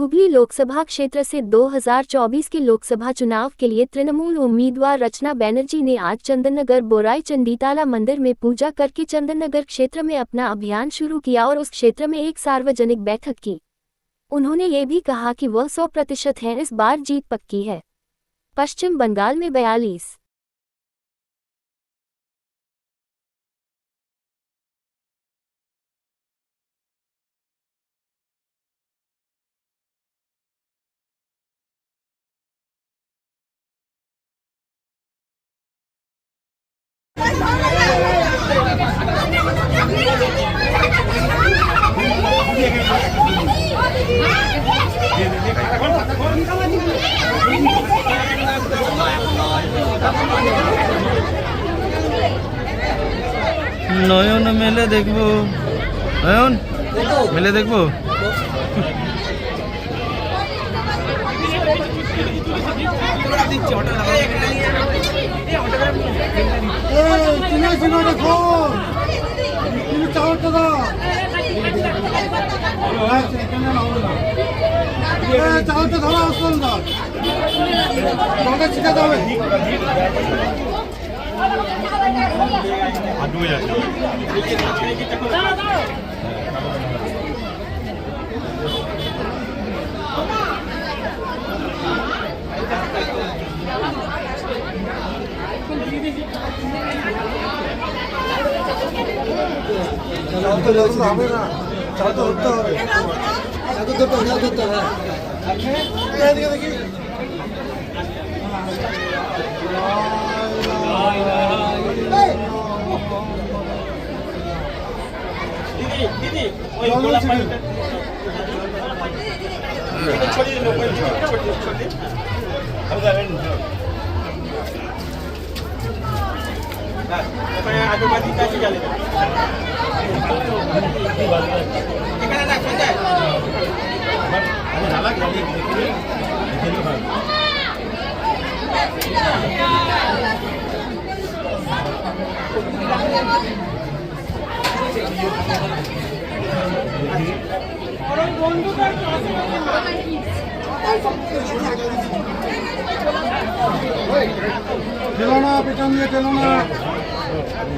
हुगली लोकसभा क्षेत्र से 2024 के लोकसभा चुनाव के लिए तृणमूल उम्मीदवार रचना बैनर्जी ने आज चंदननगर बोराई चंडीताला मंदिर में पूजा करके चंदननगर क्षेत्र में अपना अभियान शुरू किया और उस क्षेत्र में एक सार्वजनिक बैठक की। उन्होंने ये भी कहा कि वह सौ प्रतिशत है इस बार जीत पक्की है। पश्चिम बंगाल में बयालीस নয়ন মেলে দেখব। নয়ন মেলে দেখব? তুমি সিনেমাটা তো তুমি চাওয়ারটা দাও। চাওয়ারটা ধরা আসল যাবে তোমাকে শিখাতে হবে হবে না চাও তো ধরতে হবে তো ধরতে হবে ধরতে হবে এদিকে দেখি ঢুকেল ওই স্ট্যান্ডটা দুটো স্ট্যান্ডের সঙ্গে না ঢুকতে হবে না সঞ্জয় না ঢুকে স্ট্যান্ডটা দিয়ে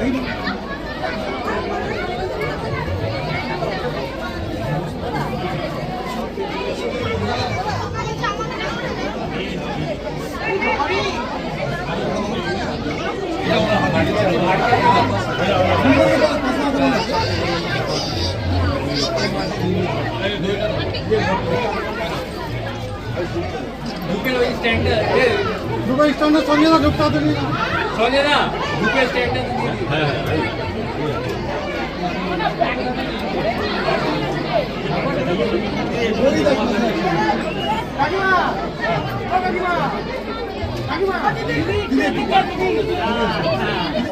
দিই। বাংলাদি মহা কালী ধারা মহাবিদ্যা ষোড়শী চ ভুবনেশ্বরী ভৈরবী হিংসা চ ধূমাবতী বগলা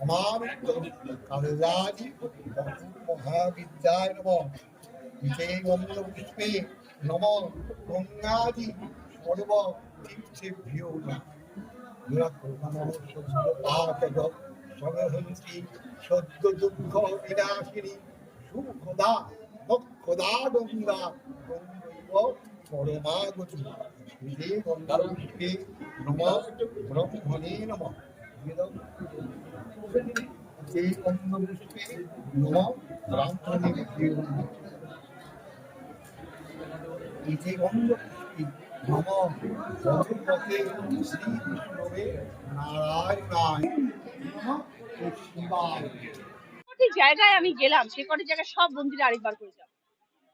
নমামিত্য কালরাজি মহাবিদ্যায় নম বিজে পুষ্পে নম গঙ্গাদি সর্ব তীর্থেভ্যো সমহন্তি সদ্য দুঃখ বিনাশিনী সুখদা মক্ষদা গঙ্গা গঙ্গৈব ব্রহ্মণে নম নম ভগবতে নারায়ণায় নমঃ শিবায় কটি জায়গায় আমি গেলাম সে কটি জায়গায় সব মন্দিরে আরেকবার করে যাব।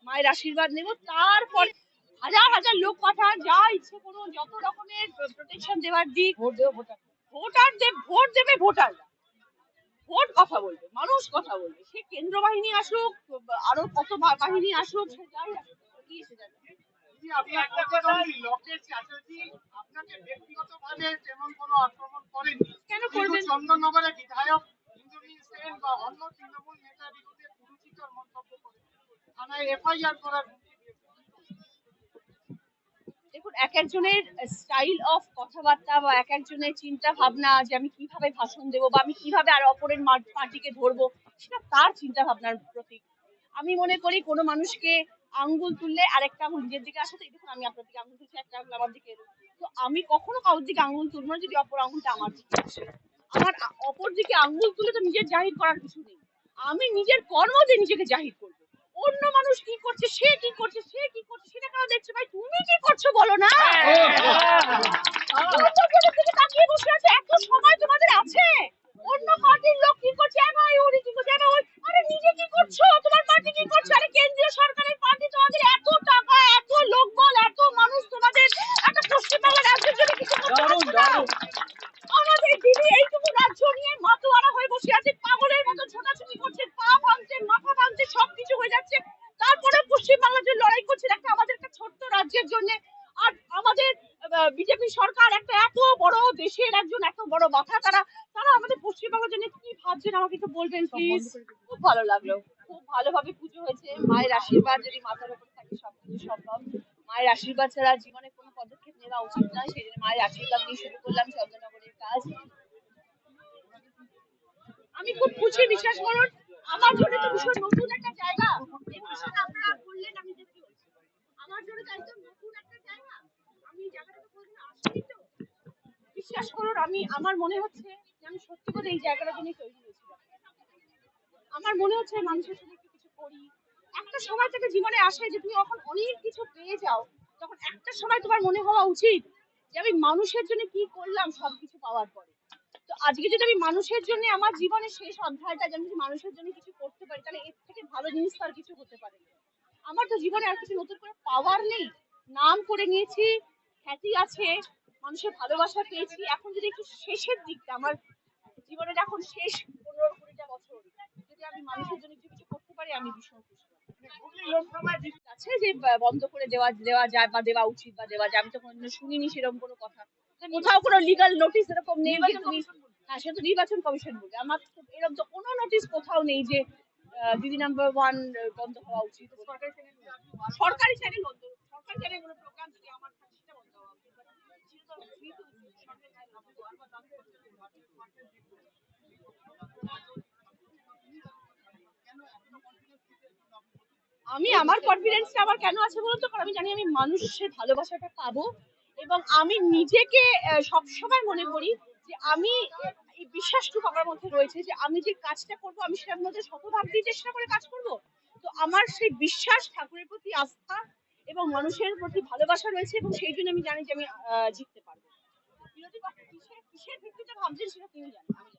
মায়ের আশীর্বাদ নেব তারপরে হাজার হাজার লোক পাঠান যা ইচ্ছে করুন যত রকমের প্রোটেকশন দেওয়ার দিক ভোটার। দেব ভোট দেবে ভোটার ভোট কথা বলবে মানুষ কথা বলবে সে কেন্দ্র বাহিনী আসুক আরও কত বাহিনী আসুক সে যাই কি এসে যাবে। কোনো করবেন? চন্দননগরের বিধায়ক ইন্দ্রনীল সেন বা অন্য তৃণমূল নেতার বিরুদ্ধে কুরুচিকর মন্তব্য করেন থানায় এফআইআর করার এক একজনের স্টাইল অফ কথাবার্তা বা এক একজনের চিন্তা ভাবনা যে আমি কীভাবে ভাষণ দেবো বা আমি কীভাবে আর অপরের পার্টিকে ধরবো, সেটা তার চিন্তা ভাবনার প্রতীক। আমি মনে করি কোনো মানুষকে আঙ্গুল তুললে আরেকটা আঙ্গুল নিজের দিকে আসে, তো দেখুন আমি আপনার দিকে আঙ্গুল তুলছি, একটা আমার দিকে। তো আমি কখনো কারোর দিকে আঙ্গুল তুলবো না যদি অপর আঙ্গুলটা আমার দিকে আসে। আমার অপর দিকে আঙ্গুল তুলে তো নিজের জাহির করার কিছু নেই। আমি নিজের কর্ম দিয়ে নিজেকে জাহির করব। অন্য মানুষ কি করছে সে কি করছে সে কি করছে সেটা কেন দেখছে? ভাই তুমি কি করছ বলো না? অন্যজনের দিকে তাকিয়ে বসে আছে এত সময় তোমাদের আছে? অন্য পার্টির লোক কি করছে? ভাই কি করছে? আরে নিজে কি করছ? তোমার পার্টি কি করছে? আরে কেন্দ্রীয় সরকারের পার্টি তোমাদের এত টাকা এত লোকবল এত মানুষ তোমাদের একটা পশ্চিমবাংলা রাজ্যের জন্য কিছু করতে পারছ না আমাদের দিদি এইটুকু রাজ্য নিয়ে মাতোয়ারা হয়ে বসে আছে পাগলের মতো ছোটাছুটি করছে পা ভাঙছে মাথা ভাঙছে সবকিছু হয়ে যাচ্ছে তারপরে পশ্চিমবাংলার জন্য লড়াই করছে একটা আমাদের একটা ছোট্ট রাজ্যের জন্য আর আমাদের বিজেপি সরকার একটা এত বড় দেশের একজন এত বড় মাথা তারা তারা আমাদের পশ্চিমবঙ্গের জন্য কি ভাবছেন আমাকে একটু বলবেন প্লিজ খুব ভালো লাগল। খুব ভালোভাবে পুজো হয়েছে। মায়ের আশীর্বাদ যদি মাথার উপর থাকে সবকিছু সম্ভব। মায়ের আশীর্বাদ ছাড়া জীবনে কোনো পদক্ষেপ নেওয়া উচিত নয়। সেই জন্য মায়ের আশীর্বাদ নিয়ে শুরু করলাম চন্দ্রনগরের কাজ। আমি খুব খুশি বিশ্বাস করুন। আমার জন্য তো ভীষণ নতুন একটা জায়গা। আপনারা বললেন আমি হয়েছি আমার জন্য তো একদম নতুন একটা জায়গা। আমি জায়গাটা বিশ্বাস করুন, আমি, আমার মনে হচ্ছে আমি সত্যি করে এই জায়গাটার জন্য তৈরি হয়েছিলাম। আমার মনে হচ্ছে মানুষের সাথে একটু কিছু করি। একটা সময় থেকে জীবনে আসে যে তুমি যখন অনেক কিছু পেয়ে যাও, তখন একটা সময় তোমার মনে হওয়া উচিত যে আমি মানুষের জন্য কি করলাম সবকিছু পাওয়ার পরে। তো আজকে যদি আমি মানুষের জন্য, আমার জীবনের শেষ অধ্যায়টা যে আমি মানুষের জন্য কিছু করতে পারি, তাহলে এর থেকে ভালো জিনিস তো আর কিছু হতে পারে আমার তো জীবনে আর কিছু নতুন করে পাওয়ার নেই। নাম করে নিয়েছি খ্যাতি আছে মানুষের ভালোবাসা পেয়েছি। এখন যদি একটু শেষের দিকটা আমার জীবনের এখন শেষ পনেরো কুড়িটা বছর যদি আমি মানুষের জন্য কিছু কিছু করতে পারি আমি ভীষণ খুশি আছে যে বন্ধ করে দেওয়া দেওয়া যায় বা দেওয়া উচিত বা দেওয়া যায় আমি তো শুনিনি সেরকম কোনো কথা। কোথাও কোনো লিগাল নোটিশ এরকম নেই যে তুমি হ্যাঁ সেটা তো নির্বাচন কমিশন বলবে। আমার তো এরকম তো কোনো নোটিশ কোথাও নেই যে দিদি নাম্বার ওয়ান বন্ধ হওয়া উচিত। সরকারি চ্যানেল সরকারি চ্যানেল বন্ধ সরকারি চ্যানেল কোনো প্রোগ্রাম যদি আমার থাকে সেটা বন্ধ হওয়া উচিত But সেটা তো free তো সরকারি channel বন্ধ হওয়ার বা দাম আমি আমার কনফিডেন্সটা আমার কেন আছে বলতো কারণ আমি জানি আমি মানুষের ভালোবাসাটা পাবো এবং আমি নিজেকে সবসময় মনে করি যে আমি, এই বিশ্বাসটুকু আমার মধ্যে রয়েছে যে আমি যে কাজটা করব, আমি সেটার মধ্যে শতভাগ দিয়ে চেষ্টা করে কাজ করব। তো আমার সেই বিশ্বাস, ঠাকুরের প্রতি আস্থা এবং মানুষের প্রতি ভালোবাসা রয়েছে এবং সেই জন্য আমি জানি যে আমি জিততে কিসের কিসের ভিত্তিতে ভাবছেন সেটা কেউ জানে।